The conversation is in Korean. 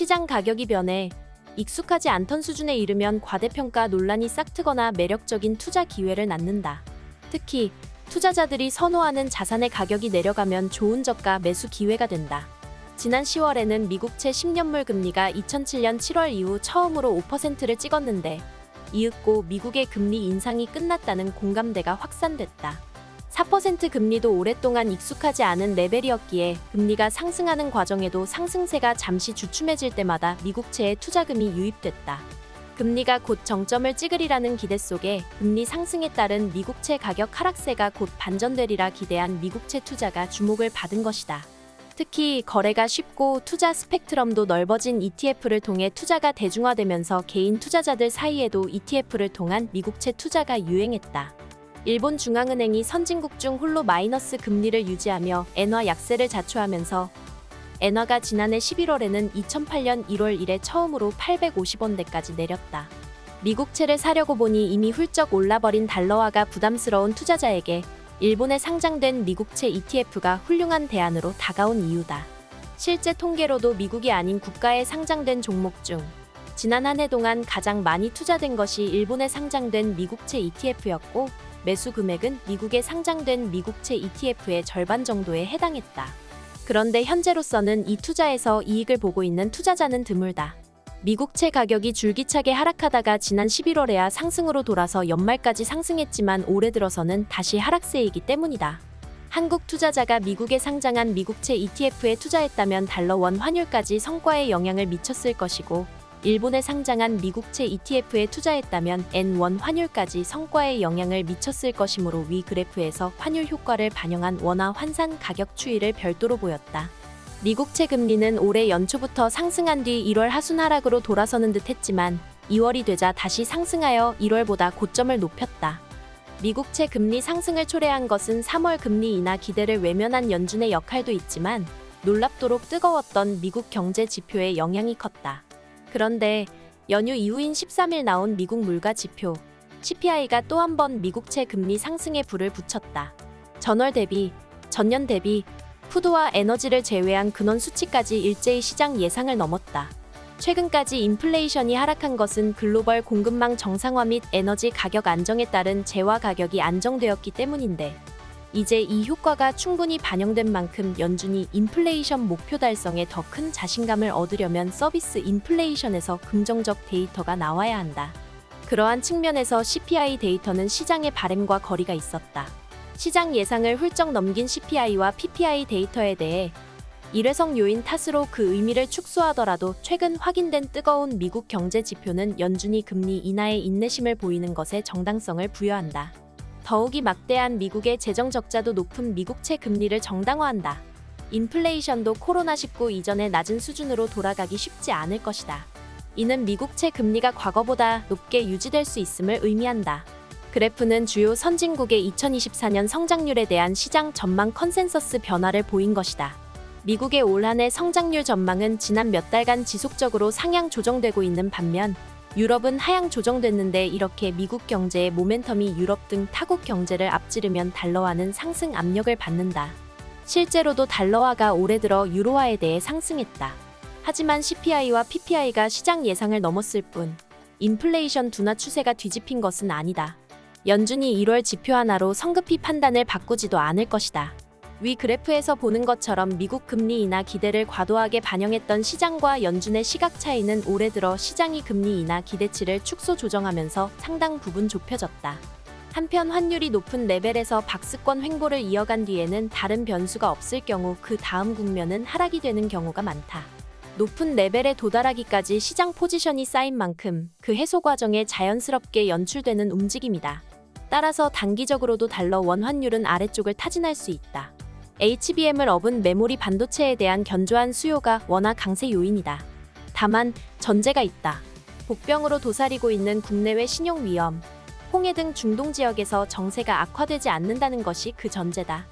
시장 가격이 변해 익숙하지 않던 수준에 이르면 과대평가 논란이 싹트거나 매력적인 투자 기회를 낳는다. 특히 투자자들이 선호하는 자산의 가격이 내려가면 좋은 저가 매수 기회가 된다. 지난 10월에는 미국채 10년물 금리가 2007년 7월 이후 처음으로 5%를 찍었는데 이윽고 미국의 금리 인상이 끝났다는 공감대가 확산됐다. 4% 금리도 오랫동안 익숙하지 않은 레벨이었기에 금리가 상승하는 과정에도 상승세가 잠시 주춤해질 때마다 미국채에 투자금이 유입됐다. 금리가 곧 정점을 찍으리라는 기대 속에 금리 상승에 따른 미국채 가격 하락세가 곧 반전되리라 기대한 미국채 투자가 주목을 받은 것이다. 특히 거래가 쉽고 투자 스펙트럼도 넓어진 ETF를 통해 투자가 대중화되면서 개인 투자자들 사이에도 ETF를 통한 미국채 투자가 유행했다. 일본 중앙은행이 선진국 중 홀로 마이너스 금리를 유지하며 엔화 약세를 자초하면서 엔화가 지난해 11월에는 2008년 1월 이래 처음으로 850원대까지 내렸다. 미국채를 사려고 보니 이미 훌쩍 올라버린 달러화가 부담스러운 투자자에게 일본에 상장된 미국채 ETF가 훌륭한 대안으로 다가온 이유다. 실제 통계로도 미국이 아닌 국가에 상장된 종목 중 지난 한 해 동안 가장 많이 투자된 것이 일본에 상장된 미국채 ETF였고 매수 금액은 미국에 상장된 미국채 ETF의 절반 정도에 해당했다. 그런데 현재로서는 이 투자에서 이익을 보고 있는 투자자는 드물다. 미국채 가격이 줄기차게 하락하다가 지난 11월에야 상승으로 돌아서 연말까지 상승했지만 올해 들어서는 다시 하락세이기 때문이다. 한국 투자자가 미국에 상장한 미국채 ETF에 투자했다면 달러 원 환율까지 성과에 영향을 미쳤을 것이고 일본에 상장한 미국채 ETF에 투자했다면 N원 환율까지 성과에 영향을 미쳤을 것이므로 위 그래프에서 환율 효과를 반영한 원화 환산 가격 추이를 별도로 보였다. 미국채 금리는 올해 연초부터 상승한 뒤 1월 하순 하락으로 돌아서는 듯 했지만 2월이 되자 다시 상승하여 1월보다 고점을 높였다. 미국채 금리 상승을 초래한 것은 3월 금리 인하 기대를 외면한 연준의 역할도 있지만 놀랍도록 뜨거웠던 미국 경제 지표의 영향이 컸다. 그런데 연휴 이후인 13일 나온 미국 물가 지표 CPI가 또 한 번 미국채 금리 상승에 불을 붙였다. 전월 대비, 전년 대비 푸드와 에너지를 제외한 근원 수치까지 일제히 시장 예상을 넘었다. 최근까지 인플레이션이 하락한 것은 글로벌 공급망 정상화 및 에너지 가격 안정에 따른 재화 가격이 안정되었기 때문인데 이제 이 효과가 충분히 반영된 만큼 연준이 인플레이션 목표 달성에 더 큰 자신감을 얻으려면 서비스 인플레이션에서 긍정적 데이터가 나와야 한다. 그러한 측면에서 CPI 데이터는 시장의 바램과 거리가 있었다. 시장 예상을 훌쩍 넘긴 CPI와 PPI 데이터에 대해 일회성 요인 탓으로 그 의미를 축소하더라도 최근 확인된 뜨거운 미국 경제 지표는 연준이 금리 인하에 인내심을 보이는 것에 정당성을 부여한다. 더욱이 막대한 미국의 재정 적자도 높은 미국채 금리를 정당화한다. 인플레이션도 코로나19 이전의 낮은 수준으로 돌아가기 쉽지 않을 것이다. 이는 미국채 금리가 과거보다 높게 유지될 수 있음을 의미한다. 그래프는 주요 선진국의 2024년 성장률에 대한 시장 전망 컨센서스 변화를 보인 것이다. 미국의 올 한해 성장률 전망은 지난 몇 달간 지속적으로 상향 조정되고 있는 반면 유럽은 하향 조정됐는데 이렇게 미국 경제의 모멘텀이 유럽 등 타국 경제를 앞지르면 달러화는 상승 압력을 받는다. 실제로도 달러화가 올해 들어 유로화에 대해 상승했다. 하지만 CPI와 PPI가 시장 예상을 넘었을 뿐 인플레이션 둔화 추세가 뒤집힌 것은 아니다. 연준이 1월 지표 하나로 성급히 판단을 바꾸지도 않을 것이다. 위 그래프에서 보는 것처럼 미국 금리 인하 기대를 과도하게 반영했던 시장과 연준의 시각 차이는 올해 들어 시장이 금리 인하 기대치를 축소 조정하면서 상당 부분 좁혀졌다. 한편 환율이 높은 레벨에서 박스권 횡보를 이어간 뒤에는 다른 변수가 없을 경우 그 다음 국면은 하락이 되는 경우가 많다. 높은 레벨에 도달하기까지 시장 포지션이 쌓인 만큼 그 해소 과정에 자연스럽게 연출되는 움직임이다. 따라서 단기적으로도 달러 원 환율은 아래쪽을 타진할 수 있다. HBM을 업은 메모리 반도체에 대한 견조한 수요가 워낙 강세 요인이다. 다만 전제가 있다. 복병으로 도사리고 있는 국내외 신용 위험, 홍해 등 중동 지역에서 정세가 악화되지 않는다는 것이 그 전제다.